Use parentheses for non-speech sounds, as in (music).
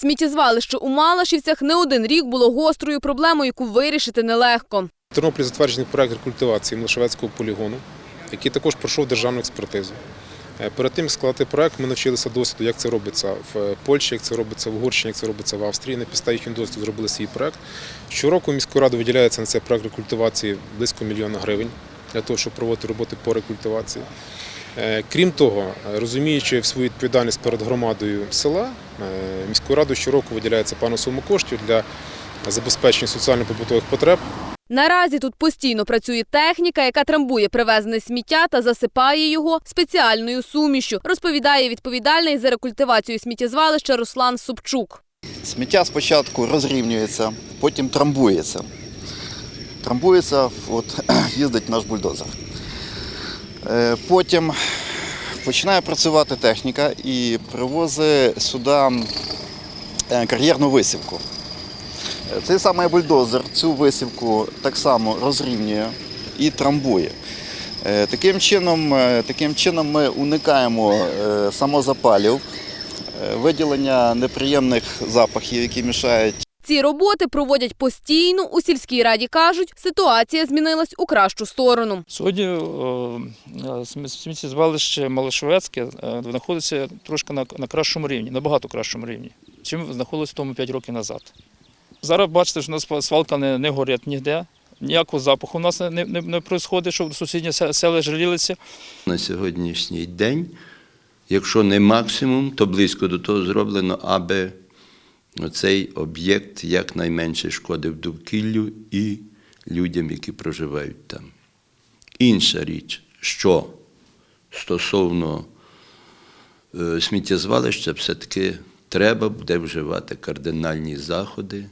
Сміттєзвалище у Малашівцях не один рік було гострою проблемою, яку вирішити нелегко. В Тернополі затверджений проект рекультивації Млашевецького полігону, який також пройшов державну експертизу. Е, Перед тим як складати проект, ми навчилися досвіду, як це робиться в Польщі, як це робиться в Угорщині, як це робиться в Австрії. На підставі їхнього досвіду зробили свій проект. Щороку міською радою виділяється на цей проект рекультивації близько мільйона гривень для того, щоб проводити роботи по рекультивації. Е, Крім того, розуміючи свою відповідальність перед громадою села, е, міською радою щороку виділяється певна сума коштів для забезпечення соціально-побутових потреб Наразі тут постійно працює техніка, яка трамбує привезене сміття та засипає його спеціальною сумішю, розповідає відповідальний за рекультивацію сміттєзвалища Руслан Собчук. Сміття спочатку розрівнюється, потім трамбується. Трамбується, от (clears throat) їздить наш бульдозер. Е, Потім починає працювати техніка і привозить сюди е, кар'єрну висівку. Е, Цей самий бульдозер цю висівку так само розрівнює і трамбує. Таким чином, таким чином ми уникаємо самозапалів, виділення неприємних запахів, які мішають Ці роботи проводять постійно. У сільській раді кажуть, ситуація змінилась у кращу сторону. Сьогодні е, смі- сміттєзвалище Малишевецьке е, знаходиться трошки на, на кращому рівні, набагато кращому рівні, чим знаходилось тому 5 років назад. Зараз бачите, що у нас свалка не, не горить ніде, ніякого запаху у нас не, не, не відбувається, щоб сусідні села жалілися. на сьогоднішній день, якщо не максимум, то близько до того зроблено, аби цей об'єкт якнайменше шкодив довкіллю і людям, які проживають там. Інша річ, що стосовно е, сміттєзвалища, все-таки треба буде вживати кардинальні заходи,